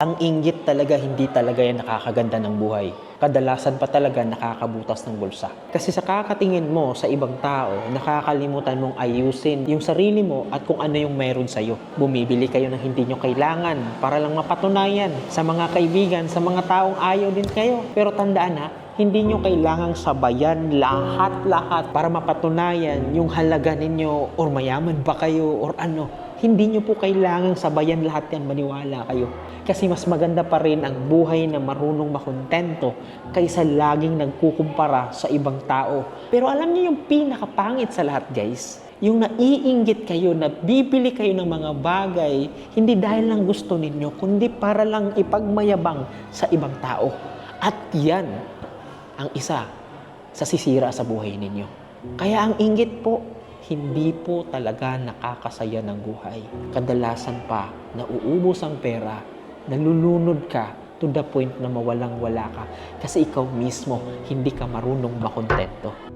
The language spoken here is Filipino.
Ang inggit talaga, hindi talaga yan nakakaganda ng buhay. Kadalasan pa talaga nakakabutas ng bulsa. Kasi sa kakatingin mo sa ibang tao, nakakalimutan mong ayusin yung sarili mo at kung ano yung meron sa'yo. Bumibili kayo ng hindi nyo kailangan para lang mapatunayan sa mga kaibigan, sa mga taong ayaw din kayo. Pero tandaan ha, hindi nyo kailangang sabayan lahat-lahat para mapatunayan yung halaga ninyo or mayaman ba kayo or ano. Hindi nyo po kailangang sabayan lahat yan, maniwala kayo. Kasi mas maganda pa rin ang buhay na marunong makontento kaysa laging nagkukumpara sa ibang tao. Pero alam niyo yung pinakapangit sa lahat guys, yung naiinggit kayo, na bibili kayo ng mga bagay, hindi dahil lang gusto ninyo, kundi para lang ipagmayabang sa ibang tao. At yan ang isa sa sisira sa buhay ninyo. Kaya ang inggit po, hindi po talaga nakakasaya ng buhay. Kadalasan pa, nauubos ang pera, nalulunod ka to the point na mawalang wala ka kasi ikaw mismo hindi ka marunong makontento.